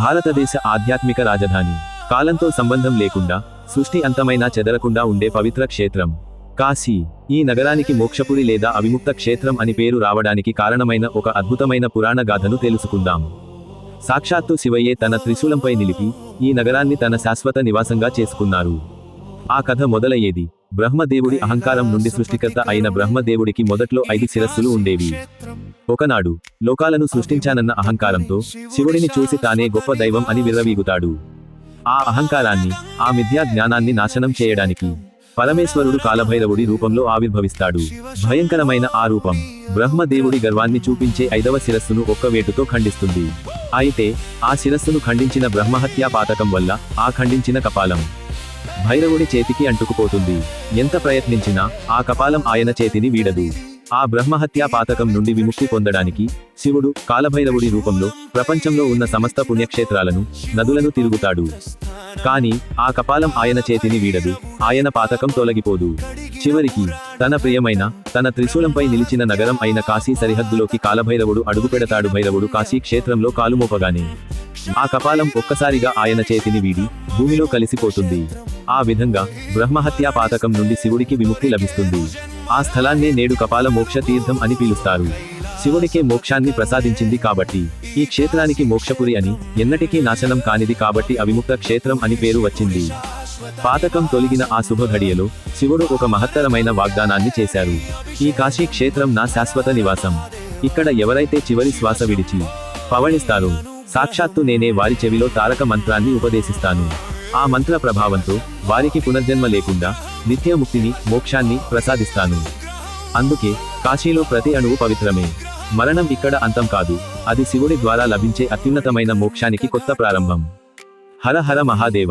భారతదేశ ఆధ్యాత్మిక రాజధాని. కాలంతో సంబంధం లేకుండా సృష్టి అంతమైనా చెదరకుండా ఉండే పవిత్ర క్షేత్రం. కాశీ. ఈ నగరానికి మోక్షపురి లేదా అవిముక్త క్షేత్రం అని పేరు రావడానికి కారణమైన ఒక అద్భుతమైన పురాణ గాథను తెలుసుకుందాం. సాక్షాత్తు శివయ్యే తన త్రిశూలంపై నిలిపి ఈ నగరాన్ని తన శాశ్వత నివాసంగా చేసుకున్నారు. ఆ కథ మొదలయ్యేది. బ్రహ్మదేవుడి అహంకారం నుండి సృష్టికర్త అయిన బ్రహ్మదేవుడికి మొదట్లో ఐదు శిరస్సులు ఉండేవి. ఒకనాడు లోకాలను సృష్టించానన్న అహంకారంతో శివుడిని చూసి తానే గొప్ప దైవం అని విర్రవీగుతాడు. ఆ అహంకారాన్ని ఆ మిథ్యా జ్ఞానాన్ని నాశనం చేయడానికి పరమేశ్వరుడు కాలభైరవుడి రూపంలో ఆవిర్భవిస్తాడు. భయంకరమైన ఆ రూపం బ్రహ్మదేవుడి గర్వాన్ని చూపించే ఐదవ శిరస్సును ఒక్క వేటుతో ఖండిస్తుంది. అయితే ఆ శిరస్సును ఖండించిన బ్రహ్మహత్యా పాతకం వల్ల ఆ ఖండించిన కపాలం భైరవుడి చేతికి అంటుకుపోతుంది. ఎంత ప్రయత్నించినా ఆ కపాలం ఆయన చేతిని వీడదు. ఆ బ్రహ్మహత్యా పాతకం నుండి విముక్తి పొందడానికి శివుడు కాలభైరవుడి రూపంలో ప్రపంచంలో ఉన్న సమస్త పుణ్యక్షేత్రాలను నదులను తిరుగుతాడు. కాని ఆ కపాలం ఆయన చేతిని వీడదు. ఆయన పాతకం తొలగిపోదు. చివరికి తన ప్రియమైన తన త్రిశూలంపై నిలిచిన నగరం అయిన కాశీ సరిహద్దులోకి కాలభైరవుడు అడుగుపెడతాడు. భైరవుడు కాశీ క్షేత్రంలో కాలుమోపగానే ఆ కపాలం ఒక్కసారిగా ఆయన చేతిని వీడి భూమిలో కలిసిపోతుంది. ఆ విధంగా బ్రహ్మహత్యా పాతకం నుండి శివుడికి విముక్తి లభిస్తుంది. ఆ స్థలాన్నే నేడు కపాల మోక్ష తీర్థం అని పిలుస్తారు. శివుడికే మోక్షాన్ని ప్రసాదించింది కాబట్టి ఈ క్షేత్రానికి మోక్షపురి అని ఎన్నటికీ నాశనం కానిది కాబట్టి అవిముక్త క్షేత్రం అని పేరు వచ్చింది. పాతకం తొలగిన ఆ శుభ ఘడియలో శివుడు ఒక మహత్తరమైన వాగ్దానాన్ని చేశారు. ఈ కాశీ క్షేత్రం నా శాశ్వత నివాసం. ఇక్కడ ఎవరైతే చివరి శ్వాస విడిచి పవళిస్తారో సాక్షాత్తు నేనే వారి చెవిలో తారక మంత్రాన్ని ఉపదేశిస్తాను. ఆ మంత్ర ప్రభావంతో వారికి పునర్జన్మ లేకుండా నిత్యముక్తిని మోక్షాన్ని ప్రసాదిస్తాను. అందుకే కాశీలో ప్రతి అణువు పవిత్రమే. మరణం ఇక్కడ అంతం కాదు. అది శివుడి ద్వారా లభించే అత్యున్నతమైన మోక్షానికి కొత్త ప్రారంభం. హర హర మహాదేవ.